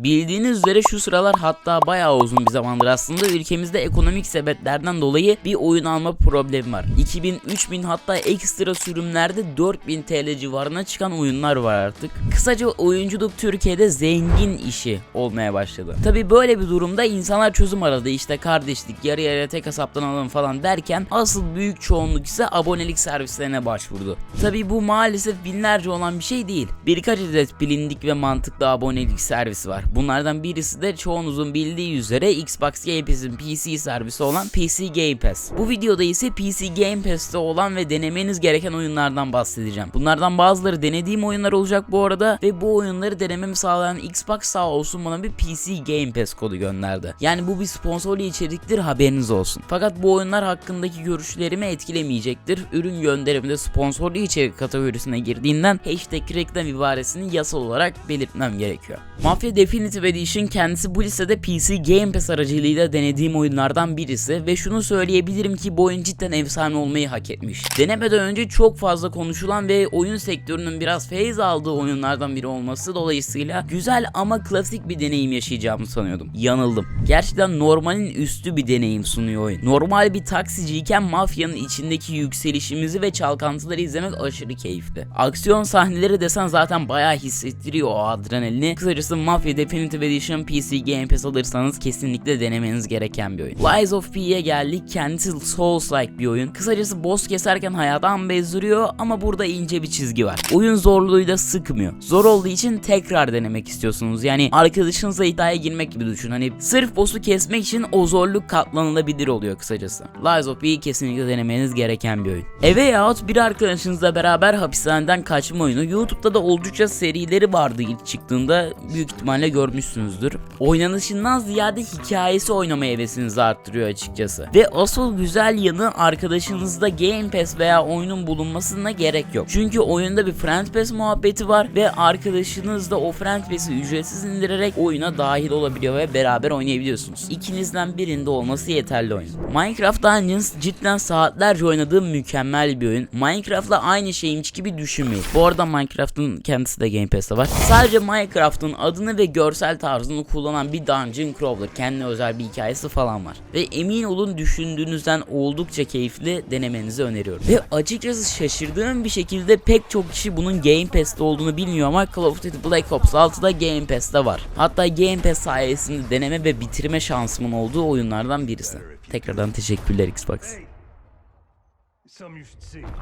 Bildiğiniz üzere şu sıralar hatta bayağı uzun bir zamandır aslında ülkemizde ekonomik sebeplerden dolayı bir oyun alma problemi var. 2000, 3000 hatta ekstra sürümlerde 4000 TL civarına çıkan oyunlar var artık. Kısaca oyunculuk Türkiye'de zengin işi olmaya başladı. Tabi böyle bir durumda insanlar çözüm aradı işte kardeşlik yarı yarıya tek hesaptan alalım falan derken asıl büyük çoğunluk ise abonelik servislerine başvurdu. Tabi bu maalesef binlerce olan bir şey değil. Birkaç adet bilindik ve mantıklı abonelik servisi var. Bunlardan birisi de çoğunuzun bildiği üzere Xbox Game Pass'in PC servisi olan PC Game Pass. Bu videoda ise PC Game Pass'te olan ve denemeniz gereken oyunlardan bahsedeceğim. Bunlardan bazıları denediğim oyunlar olacak bu arada ve bu oyunları denememi sağlayan Xbox sağ olsun bana bir PC Game Pass kodu gönderdi. Yani bu bir sponsorlu içeriktir haberiniz olsun. Fakat bu oyunlar hakkındaki görüşlerimi etkilemeyecektir. Ürün gönderimde sponsorlu içerik kategorisine girdiğinden hashtag reklam ibaresini yasal olarak belirtmem gerekiyor. Mafia Definitive Edition kendisi bu listede PC Game Pass aracılığıyla denediğim oyunlardan birisi ve şunu söyleyebilirim ki bu oyun cidden efsane olmayı hak etmiş. Denemeden önce çok fazla konuşulan ve oyun sektörünün biraz feyiz aldığı oyunlardan biri olması dolayısıyla güzel ama klasik bir deneyim yaşayacağımı sanıyordum. Yanıldım. Gerçekten normalin üstü bir deneyim sunuyor oyun. Normal bir taksiciyken mafyanın içindeki yükselişimizi ve çalkantıları izlemek aşırı keyifli. Aksiyon sahneleri desen zaten bayağı hissettiriyor o adrenalini. Kısacası Mafia Definitive Edition PC Game Pass alırsanız kesinlikle denemeniz gereken bir oyun. Lies of P'ye geldik. Kendisi Souls-like bir oyun. Kısacası boss keserken hayattan bezdiriyor ama burada ince bir çizgi var. Oyun zorluğuyla sıkmıyor. Zor olduğu için tekrar denemek istiyorsunuz. Yani arkadaşınızla iddiaya girmek gibi düşün. Hani sırf boss'u kesmek için o zorluk katlanılabilir oluyor kısacası. Lies of P'yi kesinlikle denemeniz gereken bir oyun. Eve Out bir arkadaşınızla beraber hapishaneden kaçma oyunu. YouTube'da da oldukça serileri vardı ilk çıktığında. Büyük ihtimalle görmüşsünüzdür. Oynanışından ziyade hikayesi oynama hevesinizi arttırıyor açıkçası. Ve asıl güzel yanı arkadaşınızda Game Pass veya oyunun bulunmasına gerek yok. Çünkü oyunda bir Friend Pass muhabbeti var ve arkadaşınız da o Friend Pass'i ücretsiz indirerek oyuna dahil olabiliyor ve beraber oynayabiliyorsunuz. İkinizden birinde olması yeterli oyun. Minecraft Dungeons cidden saatlerce oynadığım mükemmel bir oyun. Minecraft'la aynı şeymiş gibi düşünmeyin. Bu arada Minecraft'ın kendisi de Game Pass'te var. Sadece Minecraft'ın adını ve görsel tarzını kullanan bir Dungeon Crawler. Kendine özel bir hikayesi falan var. Ve emin olun düşündüğünüzden oldukça keyifli denemenizi öneriyorum. Ve açıkçası şaşırdığım bir şekilde pek çok kişi bunun Game Pass'te olduğunu bilmiyor ama Call of Duty Black Ops 6'da Game Pass'te var. Hatta Game Pass sayesinde deneme ve bitirme şansımın olduğu oyunlardan birisi. Tekrardan teşekkürler Xbox.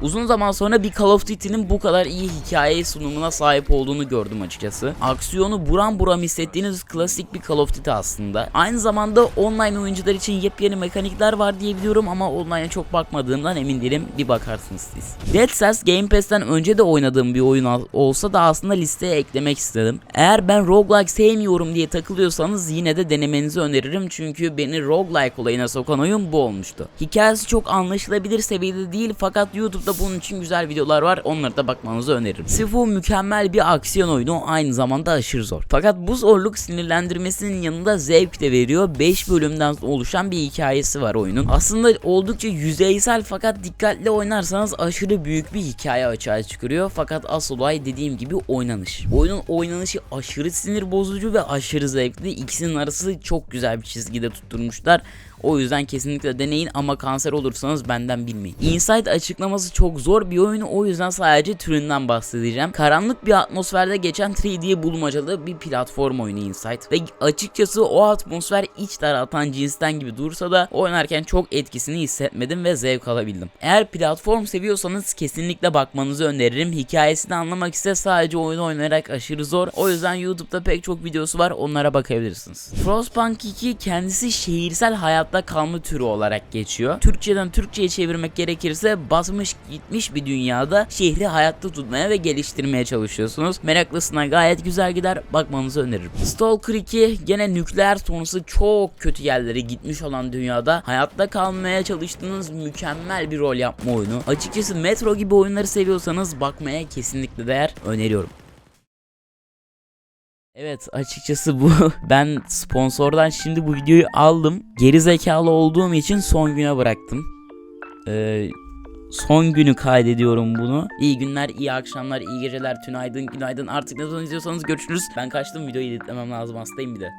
Uzun zaman sonra bir Call of Duty'nin bu kadar iyi hikaye sunumuna sahip olduğunu gördüm açıkçası. Aksiyonu buram buram hissettiğiniz klasik bir Call of Duty aslında. Aynı zamanda online oyuncular için yepyeni mekanikler var diye biliyorum ama online'a çok bakmadığımdan emin değilim. Bir bakarsınız siz. Dead Cells Game Pass'ten önce de oynadığım bir oyun olsa da aslında listeye eklemek istedim. Eğer ben roguelike sevmiyorum diye takılıyorsanız yine de denemenizi öneririm çünkü beni roguelike olayına sokan oyun bu olmuştu. Hikayesi çok anlaşılabilir seviyede değil fakat YouTube'da bunun için güzel videolar var. Onlara da bakmanızı öneririm. Sifu mükemmel bir aksiyon oyunu aynı zamanda aşırı zor. Fakat bu zorluk sinirlendirmesinin yanında zevk de veriyor. 5 bölümden oluşan bir hikayesi var oyunun. Aslında oldukça yüzeysel fakat dikkatli oynarsanız aşırı büyük bir hikaye açığa çıkarıyor. Fakat asıl olay dediğim gibi oynanış. Oyunun oynanışı aşırı sinir bozucu ve aşırı zevkli. İkisinin arası çok güzel bir çizgide tutturmuşlar. O yüzden kesinlikle deneyin ama kanser olursanız benden bilmeyin. Inside açıklaması çok zor bir oyun o yüzden sadece türünden bahsedeceğim. Karanlık bir atmosferde geçen 3D bulmacalı bir platform oyunu Inside. Ve açıkçası o atmosfer iç daraltan cinsten gibi dursa da oynarken çok etkisini hissetmedim ve zevk alabildim. Eğer platform seviyorsanız kesinlikle bakmanızı öneririm. Hikayesini anlamak ise sadece oyunu oynayarak aşırı zor. O yüzden YouTube'da pek çok videosu var onlara bakabilirsiniz. Frostpunk 2 kendisi şehirsel hayatta kalma türü olarak geçiyor. Türkçeden Türkçe'ye çevirmek gerekirse basmış gitmiş bir dünyada şehri hayatta tutmaya ve geliştirmeye çalışıyorsunuz. Meraklısına gayet güzel gider bakmanızı öneririm. Stalker 2 gene nükleer sonrası çok kötü yerlere gitmiş olan dünyada hayatta kalmaya çalıştığınız mükemmel bir rol yapma oyunu. Açıkçası Metro gibi oyunları seviyorsanız bakmaya kesinlikle değer öneriyorum. Evet açıkçası bu ben sponsordan şimdi bu videoyu aldım. Geri zekalı olduğum için son güne bıraktım. Ee, son günü kaydediyorum bunu. İyi günler, iyi akşamlar, iyi geceler, tünaydın, günaydın. Artık ne zaman izliyorsanız görüşürüz. Ben kaçtım videoyu editlemem lazım hastayım bir de.